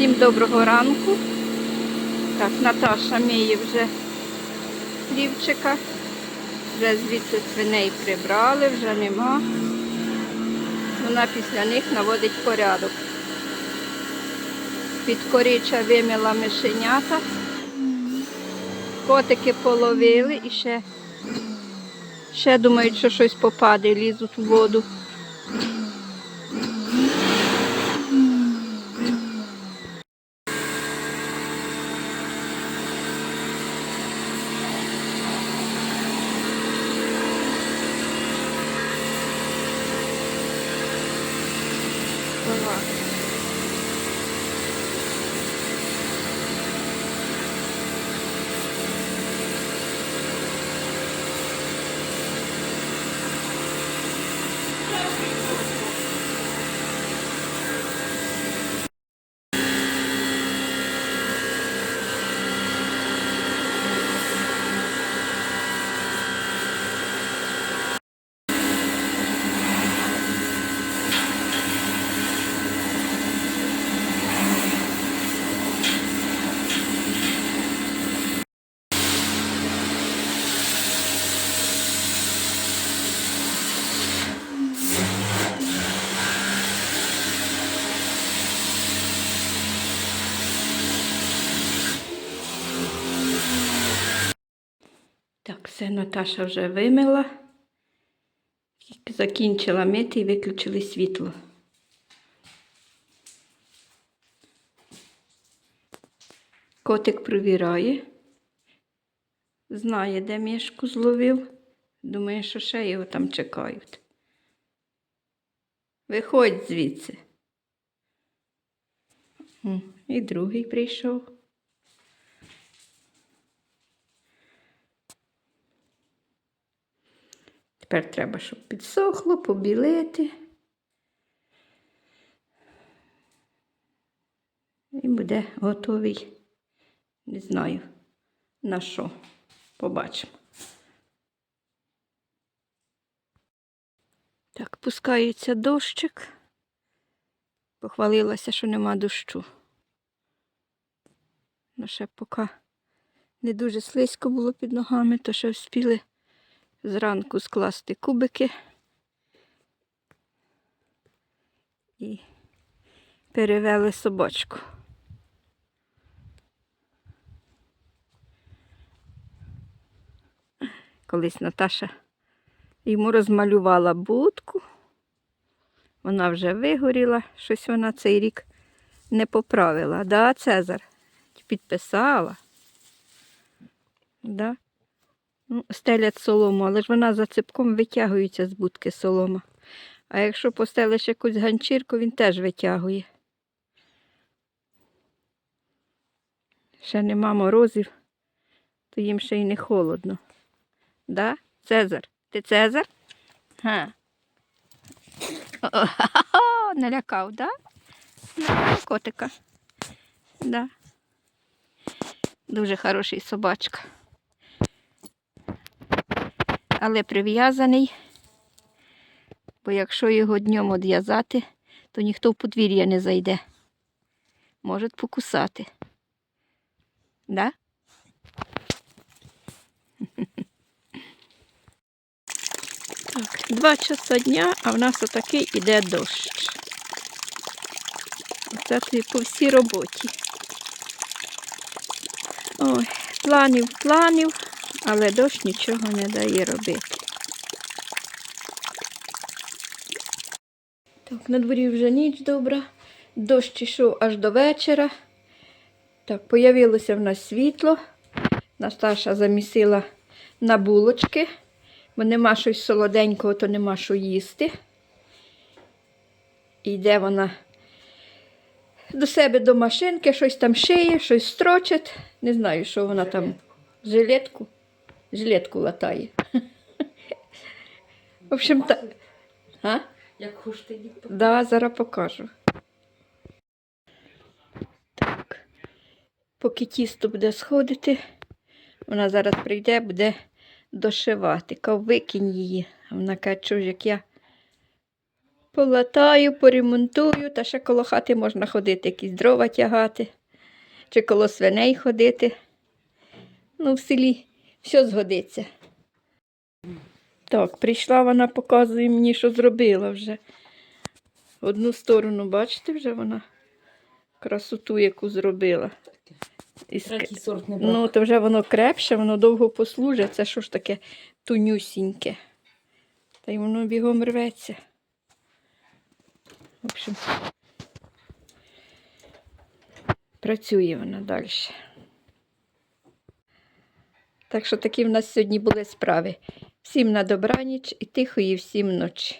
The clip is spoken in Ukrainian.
Всім доброго ранку. Так, Наташа миє вже хлівчика. Вже звідси свиней прибрали, вже нема. Вона після них наводить порядок. Під корича вимила мишенята. Котики половили і ще, ще думають, що щось попаде, лізуть в воду. Так, все Наташа вже вимила. Закінчила мити і виключили світло. Котик провіряє. Знає, де мішку зловив. Думає, що ще його там чекають. Виходь звідси. І другий прийшов. Тепер треба, щоб підсохло, побілити. І буде готовий. Не знаю на що. Побачимо. Так, пускається дощик. Похвалилася, що нема дощу. Ну, ще поки не дуже слизько було під ногами, то ще вспіли зранку скласти кубики і перевели собачку. Колись Наташа йому розмалювала будку. Вона вже вигоріла, щось вона цей рік не поправила. Да, Цезар? Підписала. Да? Ну, стелять солому, але ж вона за ципком витягується з будки солома. А якщо постелиш якусь ганчірку, він теж витягує. Ще нема морозів, то їм ще й не холодно. Да? Цезар? Ти Цезар? Га. О-о-о, налякав, да? Налякав котика. Да. Дуже хороший собачка. Але прив'язаний, бо якщо його днем одв'язати, то ніхто в подвір'я не зайде. Можуть покусати. Да? Так, два часа дня, а в нас отакий іде дощ. Оце тобі по всій роботі. Ой, планів, планів, але дощ нічого не дає робити. Так, на дворі вже ніч добра, дощ ішов аж до вечора. Так, появилося в нас світло. Насташа замісила на булочки, бо нема щось солоденького, то нема що їсти. І йде вона до себе до машинки, щось там шиє, щось строчить. Не знаю, що вона там. Жилетку. Жилетку латає. В общем, так. Як хочете дід Да, зараз покажу. Так. Поки тісто буде сходити, вона зараз прийде, буде дошивати. Кав викинь її. Вона каже, що ж як я Полатаю, поремонтую, та ще коло хати можна ходити, якісь дрова тягати, чи коло свиней ходити. Ну, в селі все згодиться. Так, прийшла вона, показує мені, що зробила вже. Одну сторону, бачите, вже вона красоту, яку зробила. Із к- сорт не. Ну, то вже воно крепше, воно довго послужить. Це що ж таке тунюсіньке. Та й воно бігом рветься. В общем, працює вона далі. Так що такі в нас сьогодні були справи. Всім на добраніч і тихої всім ночі.